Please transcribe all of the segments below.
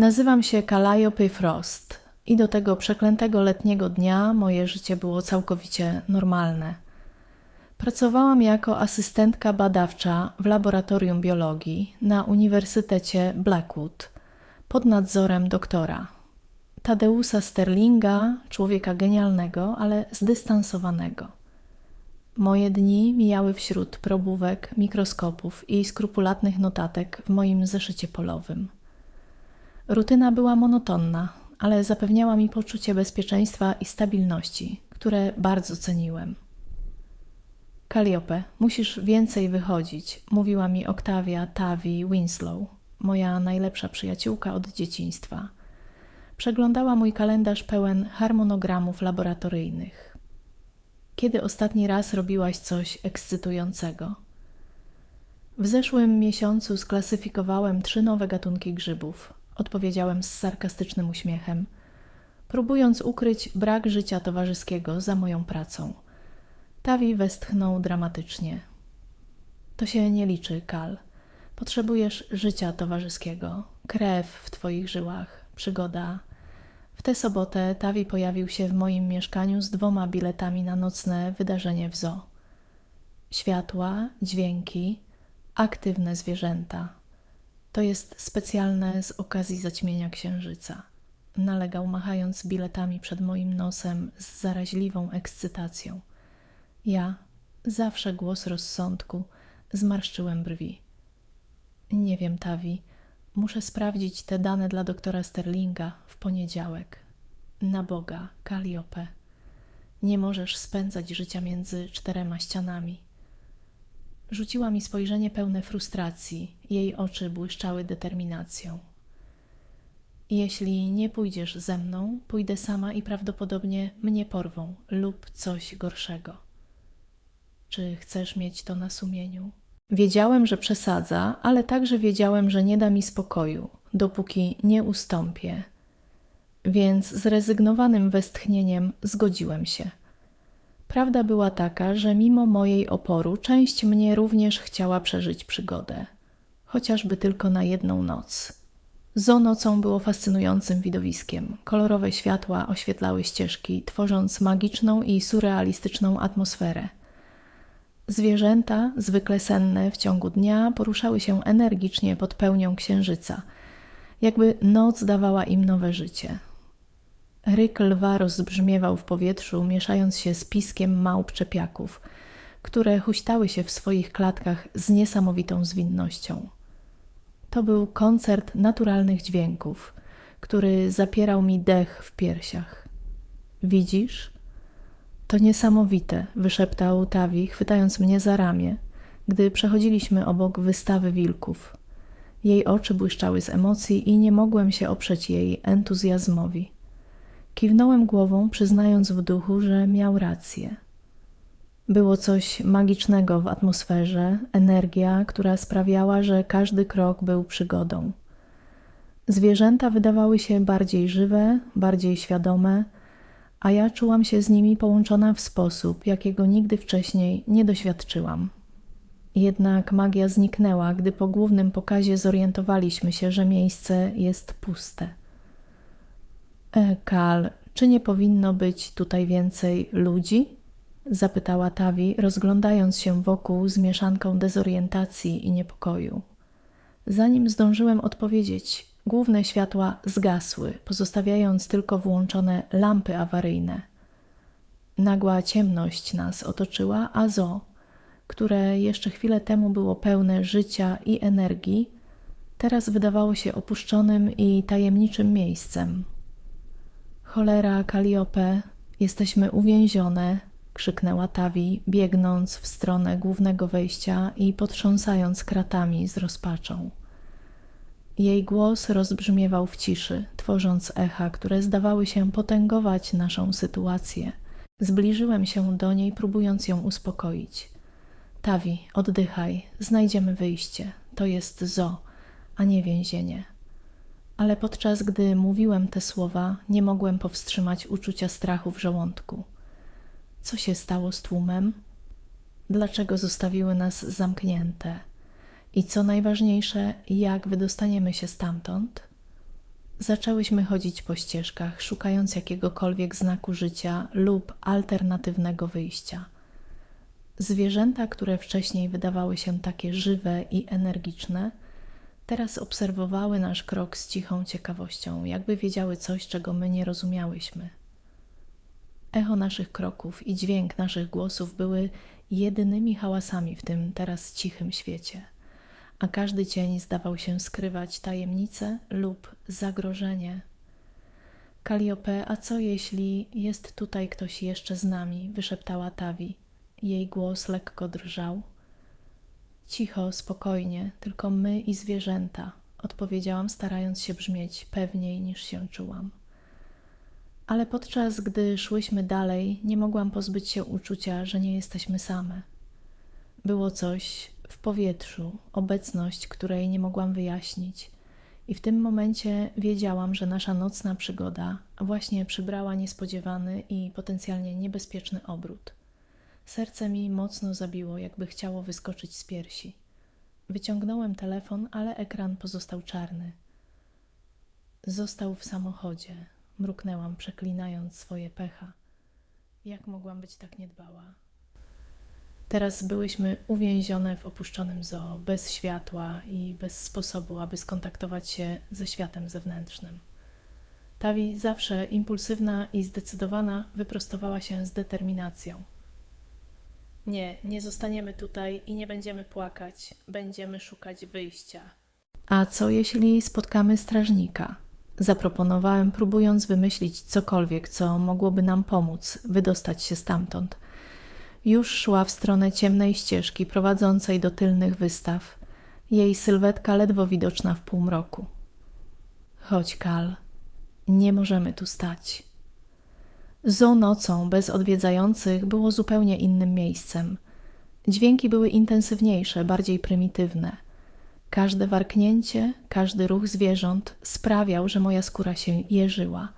Nazywam się Calliope Frost i do tego przeklętego letniego dnia moje życie było całkowicie normalne. Pracowałam jako asystentka badawcza w laboratorium biologii na Uniwersytecie Blackwood pod nadzorem doktora Tadeusa Sterlinga, człowieka genialnego, ale zdystansowanego. Moje dni mijały wśród probówek, mikroskopów i skrupulatnych notatek w moim zeszycie polowym. Rutyna była monotonna, ale zapewniała mi poczucie bezpieczeństwa i stabilności, które bardzo ceniłem. Calliope, musisz więcej wychodzić, mówiła mi Octavia Tavi Winslow, moja najlepsza przyjaciółka od dzieciństwa. Przeglądała mój kalendarz pełen harmonogramów laboratoryjnych. Kiedy ostatni raz robiłaś coś ekscytującego? W zeszłym miesiącu sklasyfikowałem trzy nowe gatunki grzybów, odpowiedziałem z sarkastycznym uśmiechem, próbując ukryć brak życia towarzyskiego za moją pracą. Tawi westchnął dramatycznie. To się nie liczy, Kal. Potrzebujesz życia towarzyskiego, krew w twoich żyłach, przygoda. W tę sobotę Tawi pojawił się w moim mieszkaniu z dwoma biletami na nocne wydarzenie w zoo. Światła, dźwięki, aktywne zwierzęta. To jest specjalne z okazji zaćmienia księżyca. Nalegał, machając biletami przed moim nosem z zaraźliwą ekscytacją. Ja, zawsze głos rozsądku, zmarszczyłem brwi. Nie wiem, Tawi. Muszę sprawdzić te dane dla doktora Sterlinga w poniedziałek. Na Boga, Calliope. Nie możesz spędzać życia między czterema ścianami. Rzuciła mi spojrzenie pełne frustracji. Jej oczy błyszczały determinacją. Jeśli nie pójdziesz ze mną, pójdę sama i prawdopodobnie mnie porwą lub coś gorszego. Czy chcesz mieć to na sumieniu? Wiedziałem, że przesadza, ale także wiedziałem, że nie da mi spokoju, dopóki nie ustąpię. Więc zrezygnowanym westchnieniem zgodziłem się. Prawda była taka, że mimo mojej oporu część mnie również chciała przeżyć przygodę, chociażby tylko na jedną noc. Zo nocą było fascynującym widowiskiem. Kolorowe światła oświetlały ścieżki, tworząc magiczną i surrealistyczną atmosferę. Zwierzęta, zwykle senne w ciągu dnia, poruszały się energicznie pod pełnią księżyca, jakby noc dawała im nowe życie. Ryk lwa rozbrzmiewał w powietrzu, mieszając się z piskiem małp czepiaków, które huśtały się w swoich klatkach z niesamowitą zwinnością. To był koncert naturalnych dźwięków, który zapierał mi dech w piersiach. Widzisz? To niesamowite, wyszeptał Tawi, chwytając mnie za ramię, gdy przechodziliśmy obok wystawy wilków. Jej oczy błyszczały z emocji i nie mogłem się oprzeć jej entuzjazmowi. Kiwnąłem głową, przyznając w duchu, że miał rację. Było coś magicznego w atmosferze, energia, która sprawiała, że każdy krok był przygodą. Zwierzęta wydawały się bardziej żywe, bardziej świadome, a ja czułam się z nimi połączona w sposób, jakiego nigdy wcześniej nie doświadczyłam. Jednak magia zniknęła, gdy po głównym pokazie zorientowaliśmy się, że miejsce jest puste. E, Kal, czy nie powinno być tutaj więcej ludzi? Zapytała Tawi, rozglądając się wokół z mieszanką dezorientacji i niepokoju. Zanim zdążyłem odpowiedzieć, główne światła zgasły, pozostawiając tylko włączone lampy awaryjne. Nagła ciemność nas otoczyła, a zo, które jeszcze chwilę temu było pełne życia i energii, teraz wydawało się opuszczonym i tajemniczym miejscem. Cholera, Kaliope, jesteśmy uwięzione, krzyknęła Tawi, biegnąc w stronę głównego wejścia i potrząsając kratami z rozpaczą. Jej głos rozbrzmiewał w ciszy, tworząc echa, które zdawały się potęgować naszą sytuację. Zbliżyłem się do niej, próbując ją uspokoić. Tawi, oddychaj, znajdziemy wyjście. To jest zo, a nie więzienie ale podczas gdy mówiłem te słowa, nie mogłem powstrzymać uczucia strachu w żołądku. Co się stało z tłumem? Dlaczego zostawiły nas zamknięte? I co najważniejsze, jak wydostaniemy się stamtąd? Zaczęłyśmy chodzić po ścieżkach, szukając jakiegokolwiek znaku życia lub alternatywnego wyjścia. Zwierzęta, które wcześniej wydawały się takie żywe i energiczne, teraz obserwowały nasz krok z cichą ciekawością, jakby wiedziały coś, czego my nie rozumiałyśmy. Echo naszych kroków i dźwięk naszych głosów były jedynymi hałasami w tym teraz cichym świecie, a każdy cień zdawał się skrywać tajemnicę lub zagrożenie. Kaliope, a co jeśli jest tutaj ktoś jeszcze z nami? wyszeptała Tawi. Jej głos lekko drżał. Cicho, spokojnie, tylko my i zwierzęta, odpowiedziałam, starając się brzmieć pewniej niż się czułam. Ale podczas gdy szłyśmy dalej, nie mogłam pozbyć się uczucia, że nie jesteśmy same. Było coś w powietrzu, obecność, której nie mogłam wyjaśnić, i w tym momencie wiedziałam, że nasza nocna przygoda właśnie przybrała niespodziewany i potencjalnie niebezpieczny obrót. Serce mi mocno zabiło, jakby chciało wyskoczyć z piersi. Wyciągnąłem telefon, ale ekran pozostał czarny. Został w samochodzie. Mruknęłam, przeklinając swoje pecha. Jak mogłam być tak niedbała? Teraz byłyśmy uwięzione w opuszczonym zoo, bez światła i bez sposobu, aby skontaktować się ze światem zewnętrznym. Tawi, zawsze impulsywna i zdecydowana, wyprostowała się z determinacją. Nie, nie zostaniemy tutaj i nie będziemy płakać, będziemy szukać wyjścia. A co jeśli spotkamy strażnika? Zaproponowałem, próbując wymyślić cokolwiek, co mogłoby nam pomóc wydostać się stamtąd. Już szła w stronę ciemnej ścieżki prowadzącej do tylnych wystaw, jej sylwetka ledwo widoczna w półmroku. Chodź, Kal, nie możemy tu stać. Zoo nocą, bez odwiedzających, było zupełnie innym miejscem. Dźwięki były intensywniejsze, bardziej prymitywne. Każde warknięcie, każdy ruch zwierząt sprawiał, że moja skóra się jeżyła,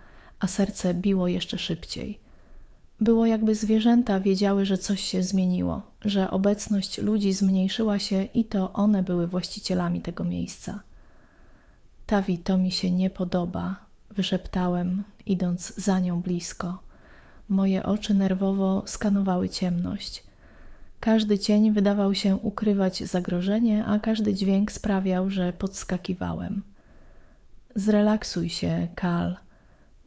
a serce biło jeszcze szybciej. Było jakby zwierzęta wiedziały, że coś się zmieniło, że obecność ludzi zmniejszyła się i to one były właścicielami tego miejsca. Tawi, to mi się nie podoba, wyszeptałem, idąc za nią blisko. Moje oczy nerwowo skanowały ciemność. Każdy cień wydawał się ukrywać zagrożenie, a każdy dźwięk sprawiał, że podskakiwałem. Zrelaksuj się, Kal.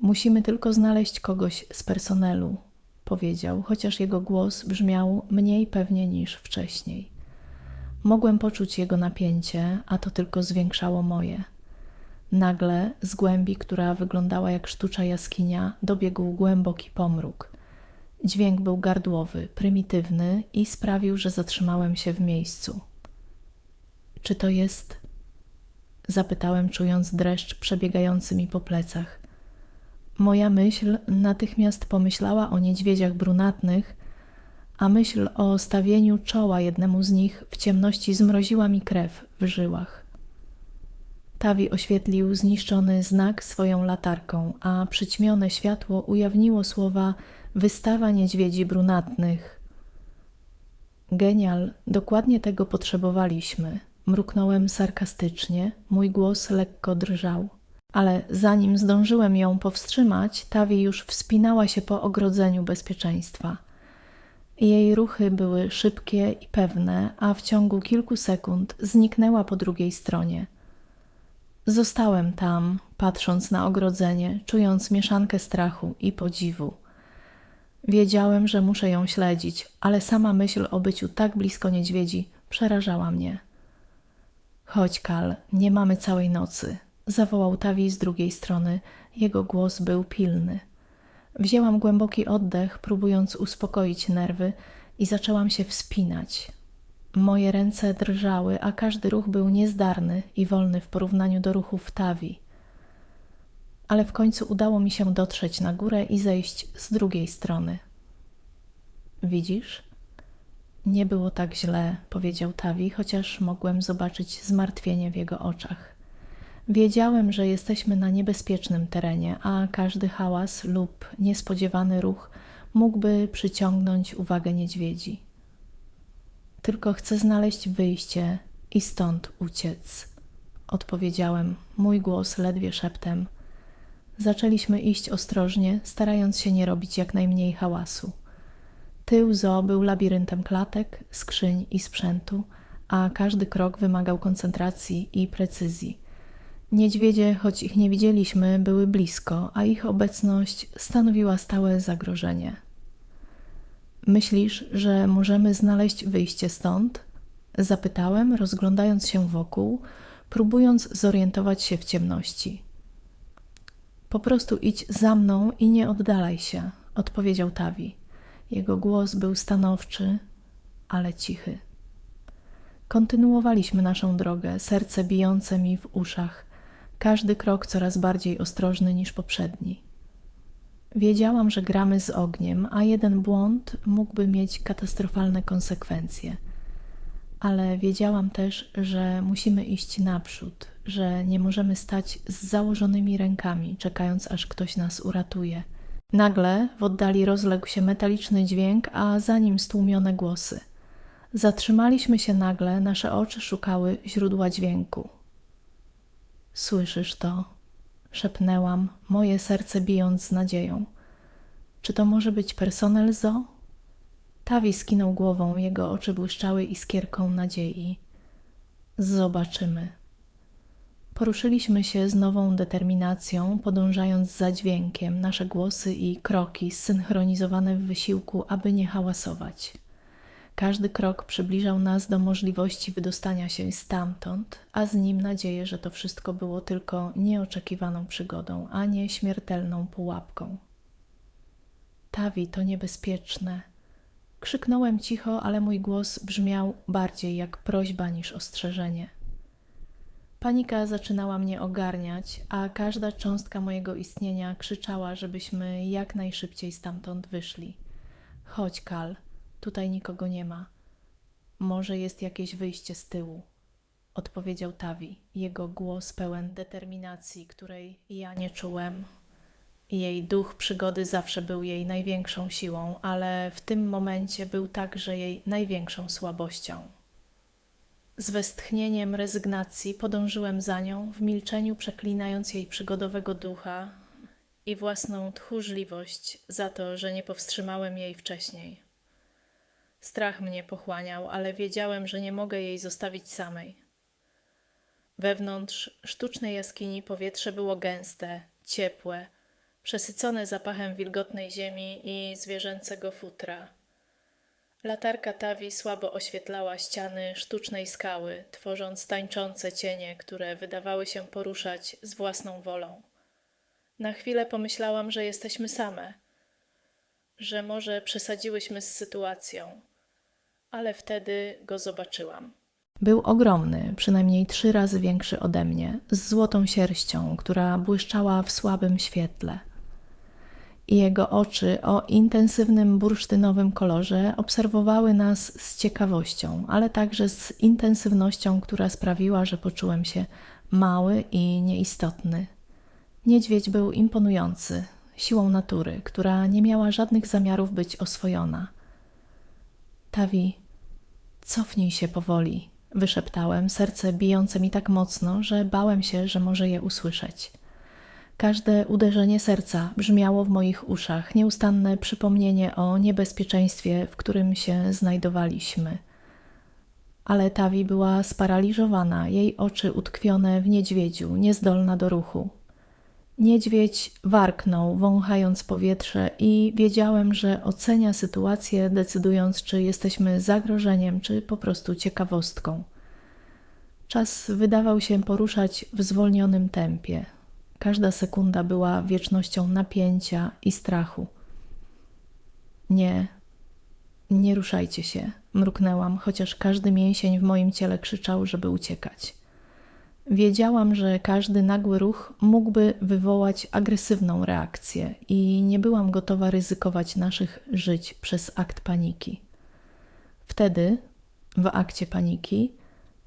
Musimy tylko znaleźć kogoś z personelu, powiedział, chociaż jego głos brzmiał mniej pewnie niż wcześniej. Mogłem poczuć jego napięcie, a to tylko zwiększało moje. Nagle z głębi, która wyglądała jak sztucza jaskinia, dobiegł głęboki pomruk. Dźwięk był gardłowy, prymitywny i sprawił, że zatrzymałem się w miejscu. Czy to jest? Zapytałem, czując dreszcz przebiegający mi po plecach. Moja myśl natychmiast pomyślała o niedźwiedziach brunatnych, a myśl o stawieniu czoła jednemu z nich w ciemności zmroziła mi krew w żyłach. Tawi oświetlił zniszczony znak swoją latarką, a przyćmione światło ujawniło słowa wystawa niedźwiedzi brunatnych. Genial, dokładnie tego potrzebowaliśmy. Mruknąłem sarkastycznie, mój głos lekko drżał. Ale zanim zdążyłem ją powstrzymać, Tawi już wspinała się po ogrodzeniu bezpieczeństwa. Jej ruchy były szybkie i pewne, a w ciągu kilku sekund zniknęła po drugiej stronie. Zostałem tam, patrząc na ogrodzenie, czując mieszankę strachu i podziwu. Wiedziałem, że muszę ją śledzić, ale sama myśl o byciu tak blisko niedźwiedzi przerażała mnie. Chodź, Kal, nie mamy całej nocy, zawołał Tawi z drugiej strony. Jego głos był pilny. Wzięłam głęboki oddech, próbując uspokoić nerwy, i zaczęłam się wspinać. Moje ręce drżały, a każdy ruch był niezdarny i wolny w porównaniu do ruchów Tawi. Ale w końcu udało mi się dotrzeć na górę i zejść z drugiej strony. Widzisz? Nie było tak źle, powiedział Tawi, chociaż mogłem zobaczyć zmartwienie w jego oczach. Wiedziałem, że jesteśmy na niebezpiecznym terenie, a każdy hałas lub niespodziewany ruch mógłby przyciągnąć uwagę niedźwiedzi. Tylko chcę znaleźć wyjście i stąd uciec. Odpowiedziałem, mój głos ledwie szeptem. Zaczęliśmy iść ostrożnie, starając się nie robić jak najmniej hałasu. Tył zoo był labiryntem klatek, skrzyń i sprzętu, a każdy krok wymagał koncentracji i precyzji. Niedźwiedzie, choć ich nie widzieliśmy, były blisko, a ich obecność stanowiła stałe zagrożenie. Myślisz, że możemy znaleźć wyjście stąd? Zapytałem, rozglądając się wokół, próbując zorientować się w ciemności. Po prostu idź za mną i nie oddalaj się, odpowiedział Tawi. Jego głos był stanowczy, ale cichy. Kontynuowaliśmy naszą drogę, serce bijące mi w uszach, każdy krok coraz bardziej ostrożny niż poprzedni. Wiedziałam, że gramy z ogniem, a jeden błąd mógłby mieć katastrofalne konsekwencje. Ale wiedziałam też, że musimy iść naprzód, że nie możemy stać z założonymi rękami, czekając aż ktoś nas uratuje. Nagle w oddali rozległ się metaliczny dźwięk, a za nim stłumione głosy. Zatrzymaliśmy się nagle, nasze oczy szukały źródła dźwięku. Słyszysz to? Szepnęłam, moje serce bijąc z nadzieją. Czy to może być personel zoo? Tawi skinął głową, jego oczy błyszczały iskierką nadziei. Zobaczymy. Poruszyliśmy się z nową determinacją, podążając za dźwiękiem, nasze głosy i kroki zsynchronizowane w wysiłku, aby nie hałasować. Każdy krok przybliżał nas do możliwości wydostania się stamtąd, a z nim nadzieję, że to wszystko było tylko nieoczekiwaną przygodą, a nie śmiertelną pułapką. Tawi, to niebezpieczne. Krzyknąłem cicho, ale mój głos brzmiał bardziej jak prośba niż ostrzeżenie. Panika zaczynała mnie ogarniać, a każda cząstka mojego istnienia krzyczała, żebyśmy jak najszybciej stamtąd wyszli. Chodź, Kal, tutaj nikogo nie ma. Może jest jakieś wyjście z tyłu, odpowiedział Tawi, jego głos pełen determinacji, której ja nie czułem. Jej duch przygody zawsze był jej największą siłą, ale w tym momencie był także jej największą słabością. Z westchnieniem rezygnacji podążyłem za nią, w milczeniu przeklinając jej przygodowego ducha i własną tchórzliwość za to, że nie powstrzymałem jej wcześniej. Strach mnie pochłaniał, ale wiedziałem, że nie mogę jej zostawić samej. Wewnątrz sztucznej jaskini powietrze było gęste, ciepłe, przesycone zapachem wilgotnej ziemi i zwierzęcego futra. Latarka Tawi słabo oświetlała ściany sztucznej skały, tworząc tańczące cienie, które wydawały się poruszać z własną wolą. Na chwilę pomyślałam, że jesteśmy same, że może przesadziłyśmy z sytuacją, ale wtedy go zobaczyłam. Był ogromny, przynajmniej trzy razy większy ode mnie, z złotą sierścią, która błyszczała w słabym świetle i jego oczy o intensywnym bursztynowym kolorze obserwowały nas z ciekawością, ale także z intensywnością, która sprawiła, że poczułem się mały i nieistotny. Niedźwiedź był imponujący, siłą natury, która nie miała żadnych zamiarów być oswojona. Tawi, cofnij się powoli, wyszeptałem, serce bijące mi tak mocno, że bałem się, że może je usłyszeć. Każde uderzenie serca brzmiało w moich uszach, nieustanne przypomnienie o niebezpieczeństwie, w którym się znajdowaliśmy. Ale Tawi była sparaliżowana, jej oczy utkwione w niedźwiedziu, niezdolna do ruchu. Niedźwiedź warknął, wąchając powietrze, i wiedziałem, że ocenia sytuację, decydując, czy jesteśmy zagrożeniem, czy po prostu ciekawostką. Czas wydawał się poruszać w zwolnionym tempie. Każda sekunda była wiecznością napięcia i strachu. Nie, nie ruszajcie się, mruknęłam, chociaż każdy mięsień w moim ciele krzyczał, żeby uciekać. Wiedziałam, że każdy nagły ruch mógłby wywołać agresywną reakcję i nie byłam gotowa ryzykować naszych żyć przez akt paniki. Wtedy, w akcie paniki,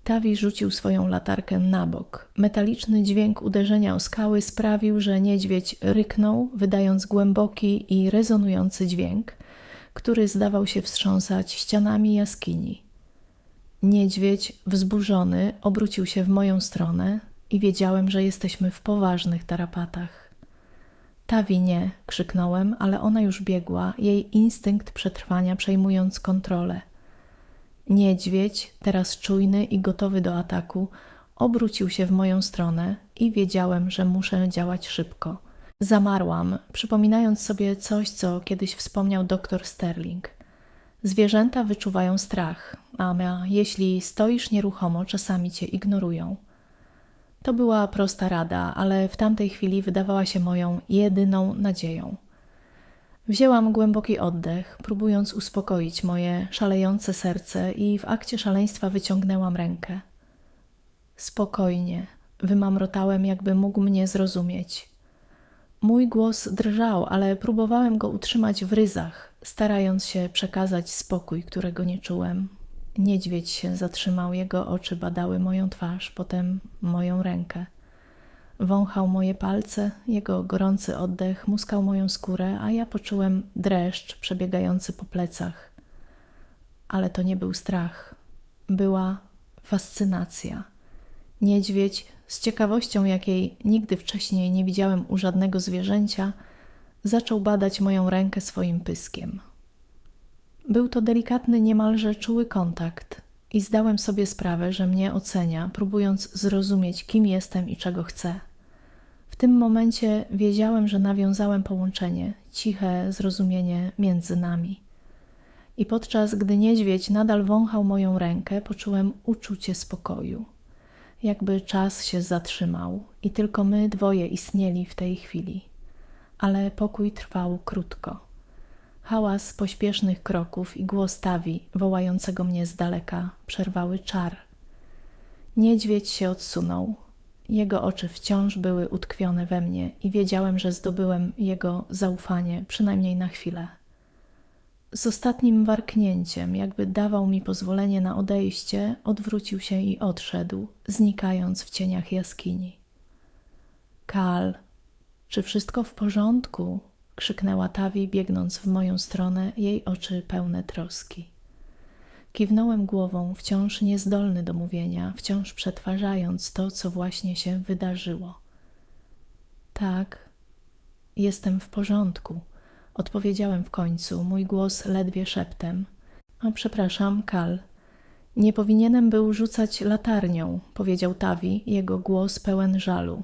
Tawi rzucił swoją latarkę na bok. Metaliczny dźwięk uderzenia o skały sprawił, że niedźwiedź ryknął, wydając głęboki i rezonujący dźwięk, który zdawał się wstrząsać ścianami jaskini. Niedźwiedź, wzburzony, obrócił się w moją stronę i wiedziałem, że jesteśmy w poważnych tarapatach. Tawi nie, krzyknąłem, ale ona już biegła, jej instynkt przetrwania przejmując kontrolę. Niedźwiedź, teraz czujny i gotowy do ataku, obrócił się w moją stronę i wiedziałem, że muszę działać szybko. Zamarłam, przypominając sobie coś, co kiedyś wspomniał doktor Sterling. Zwierzęta wyczuwają strach, a jeśli stoisz nieruchomo, czasami cię ignorują. To była prosta rada, ale w tamtej chwili wydawała się moją jedyną nadzieją. Wzięłam głęboki oddech, próbując uspokoić moje szalejące serce, i w akcie szaleństwa wyciągnęłam rękę. Spokojnie, wymamrotałem, jakby mógł mnie zrozumieć. Mój głos drżał, ale próbowałem go utrzymać w ryzach, starając się przekazać spokój, którego nie czułem. Niedźwiedź się zatrzymał, jego oczy badały moją twarz, potem moją rękę. Wąchał moje palce, jego gorący oddech muskał moją skórę, a ja poczułem dreszcz przebiegający po plecach. Ale to nie był strach, była fascynacja. Niedźwiedź, z ciekawością, jakiej nigdy wcześniej nie widziałem u żadnego zwierzęcia, zaczął badać moją rękę swoim pyskiem. Był to delikatny, niemalże czuły kontakt i zdałem sobie sprawę, że mnie ocenia, próbując zrozumieć, kim jestem i czego chcę. W tym momencie wiedziałem, że nawiązałem połączenie, ciche zrozumienie między nami. I podczas gdy niedźwiedź nadal wąchał moją rękę, poczułem uczucie spokoju. Jakby czas się zatrzymał i tylko my dwoje istnieli w tej chwili. Ale pokój trwał krótko. Hałas pośpiesznych kroków i głos Tawi, wołającego mnie z daleka, przerwały czar. Niedźwiedź się odsunął. Jego oczy wciąż były utkwione we mnie i wiedziałem, że zdobyłem jego zaufanie, przynajmniej na chwilę. Z ostatnim warknięciem, jakby dawał mi pozwolenie na odejście, odwrócił się i odszedł, znikając w cieniach jaskini. Kal, czy wszystko w porządku? krzyknęła Tawi, biegnąc w moją stronę, jej oczy pełne troski. Kiwnąłem głową, wciąż niezdolny do mówienia, wciąż przetwarzając to, co właśnie się wydarzyło. Tak, jestem w porządku, odpowiedziałem w końcu, mój głos ledwie szeptem. A przepraszam, Kal. Nie powinienem był rzucać latarnią, powiedział Tawi, jego głos pełen żalu.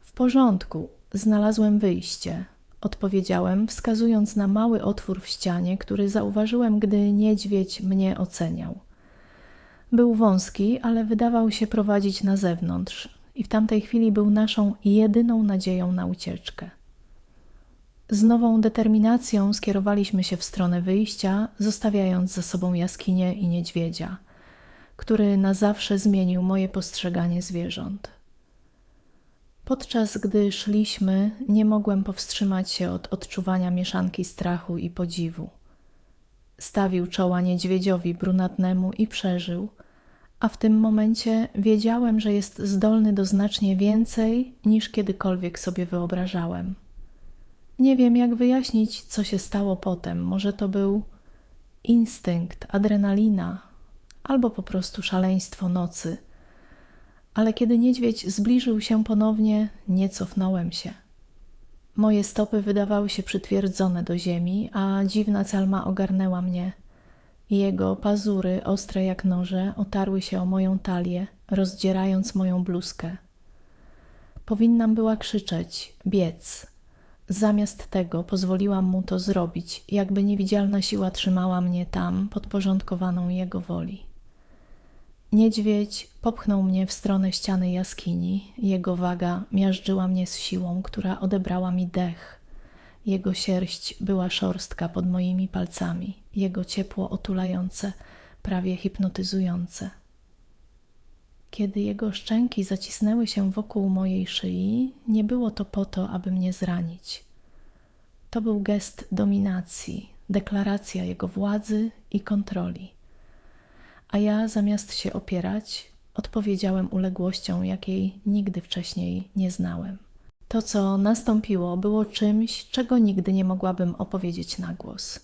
W porządku, znalazłem wyjście, odpowiedziałem, wskazując na mały otwór w ścianie, który zauważyłem, gdy niedźwiedź mnie oceniał. Był wąski, ale wydawał się prowadzić na zewnątrz, i w tamtej chwili był naszą jedyną nadzieją na ucieczkę. Z nową determinacją skierowaliśmy się w stronę wyjścia, zostawiając za sobą jaskinię i niedźwiedzia, który na zawsze zmienił moje postrzeganie zwierząt. Podczas gdy szliśmy, nie mogłem powstrzymać się od odczuwania mieszanki strachu i podziwu. Stawił czoła niedźwiedziowi brunatnemu i przeżył, a w tym momencie wiedziałem, że jest zdolny do znacznie więcej niż kiedykolwiek sobie wyobrażałem. Nie wiem, jak wyjaśnić, co się stało potem. Może to był instynkt, adrenalina, albo po prostu szaleństwo nocy – ale kiedy niedźwiedź zbliżył się ponownie, nie cofnąłem się. Moje stopy wydawały się przytwierdzone do ziemi, a dziwna calma ogarnęła mnie. Jego pazury, ostre jak noże, otarły się o moją talię, rozdzierając moją bluzkę. Powinnam była krzyczeć, biec. Zamiast tego pozwoliłam mu to zrobić, jakby niewidzialna siła trzymała mnie tam, podporządkowaną jego woli. Niedźwiedź popchnął mnie w stronę ściany jaskini. Jego waga miażdżyła mnie z siłą, która odebrała mi dech. Jego sierść była szorstka pod moimi palcami, jego ciepło otulające, prawie hipnotyzujące. Kiedy jego szczęki zacisnęły się wokół mojej szyi, nie było to po to, aby mnie zranić. To był gest dominacji, deklaracja jego władzy i kontroli a ja zamiast się opierać, odpowiedziałem uległością, jakiej nigdy wcześniej nie znałem. To, co nastąpiło, było czymś, czego nigdy nie mogłabym opowiedzieć na głos.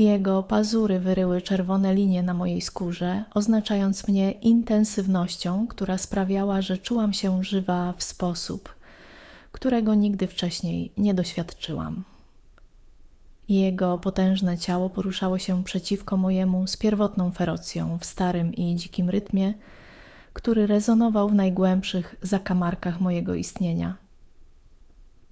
Jego pazury wyryły czerwone linie na mojej skórze, oznaczając mnie intensywnością, która sprawiała, że czułam się żywa w sposób, którego nigdy wcześniej nie doświadczyłam. Jego potężne ciało poruszało się przeciwko mojemu z pierwotną ferocją w starym i dzikim rytmie, który rezonował w najgłębszych zakamarkach mojego istnienia.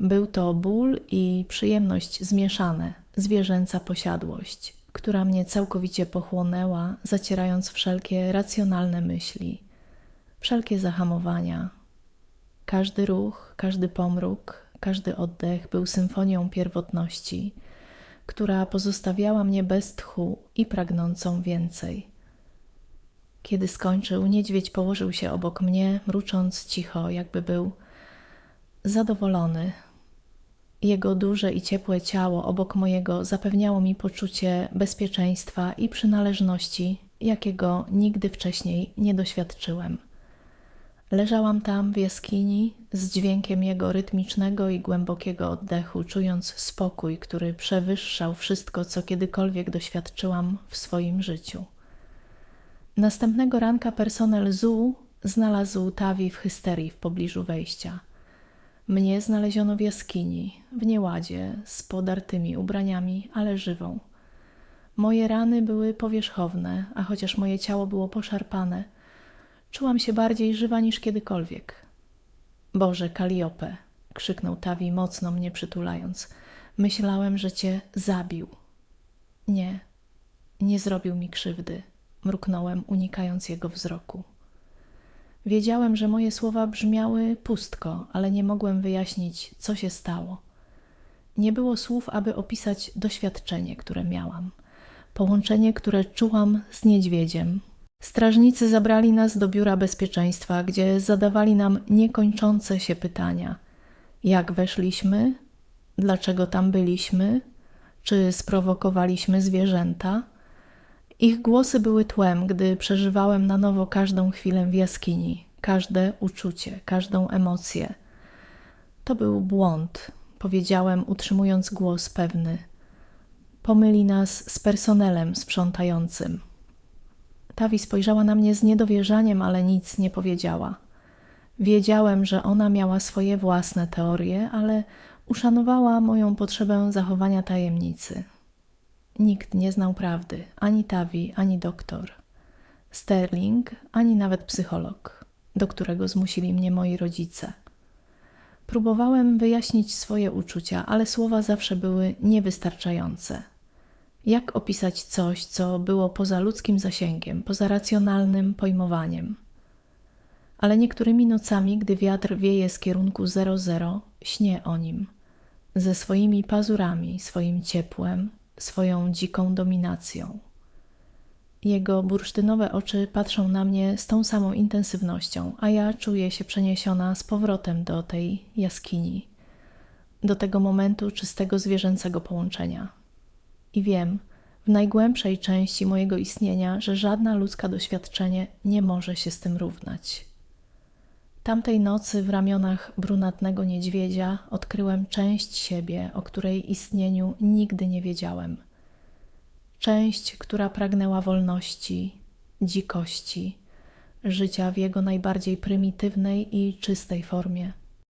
Był to ból i przyjemność zmieszane, zwierzęca posiadłość, która mnie całkowicie pochłonęła, zacierając wszelkie racjonalne myśli, wszelkie zahamowania. Każdy ruch, każdy pomruk, każdy oddech był symfonią pierwotności, która pozostawiała mnie bez tchu i pragnącą więcej. Kiedy skończył, niedźwiedź położył się obok mnie, mrucząc cicho, jakby był zadowolony. Jego duże i ciepłe ciało obok mojego zapewniało mi poczucie bezpieczeństwa i przynależności, jakiego nigdy wcześniej nie doświadczyłem. Leżałam tam w jaskini z dźwiękiem jego rytmicznego i głębokiego oddechu, czując spokój, który przewyższał wszystko, co kiedykolwiek doświadczyłam w swoim życiu. Następnego ranka personel ZUU znalazł Tawi w hysterii w pobliżu wejścia. Mnie znaleziono w jaskini, w nieładzie, z podartymi ubraniami, ale żywą. Moje rany były powierzchowne, a chociaż moje ciało było poszarpane, czułam się bardziej żywa niż kiedykolwiek. Boże, Kaliope! krzyknął Tawi, mocno mnie przytulając. Myślałem, że cię zabił. Nie, nie zrobił mi krzywdy, mruknąłem, unikając jego wzroku. Wiedziałem, że moje słowa brzmiały pustko, ale nie mogłem wyjaśnić, co się stało. Nie było słów, aby opisać doświadczenie, które miałam, połączenie, które czułam z niedźwiedziem. Strażnicy zabrali nas do biura bezpieczeństwa, gdzie zadawali nam niekończące się pytania: jak weszliśmy, dlaczego tam byliśmy, czy sprowokowaliśmy zwierzęta. Ich głosy były tłem, gdy przeżywałem na nowo każdą chwilę w jaskini, każde uczucie, każdą emocję. To był błąd, powiedziałem, utrzymując głos pewny. Pomyli nas z personelem sprzątającym. Tawi spojrzała na mnie z niedowierzaniem, ale nic nie powiedziała. Wiedziałem, że ona miała swoje własne teorie, ale uszanowała moją potrzebę zachowania tajemnicy. Nikt nie znał prawdy, ani Tawi, ani doktor. Sterling, ani nawet psycholog, do którego zmusili mnie moi rodzice. Próbowałem wyjaśnić swoje uczucia, ale słowa zawsze były niewystarczające. Jak opisać coś, co było poza ludzkim zasięgiem, poza racjonalnym pojmowaniem? Ale niektórymi nocami, gdy wiatr wieje z kierunku 00, śnię o nim, ze swoimi pazurami, swoim ciepłem, swoją dziką dominacją. Jego bursztynowe oczy patrzą na mnie z tą samą intensywnością, a ja czuję się przeniesiona z powrotem do tej jaskini, do tego momentu czystego zwierzęcego połączenia. I wiem w najgłębszej części mojego istnienia, że żadna ludzka doświadczenie nie może się z tym równać. Tamtej nocy w ramionach brunatnego niedźwiedzia odkryłem część siebie, o której istnieniu nigdy nie wiedziałem. Część, która pragnęła wolności, dzikości, życia w jego najbardziej prymitywnej i czystej formie.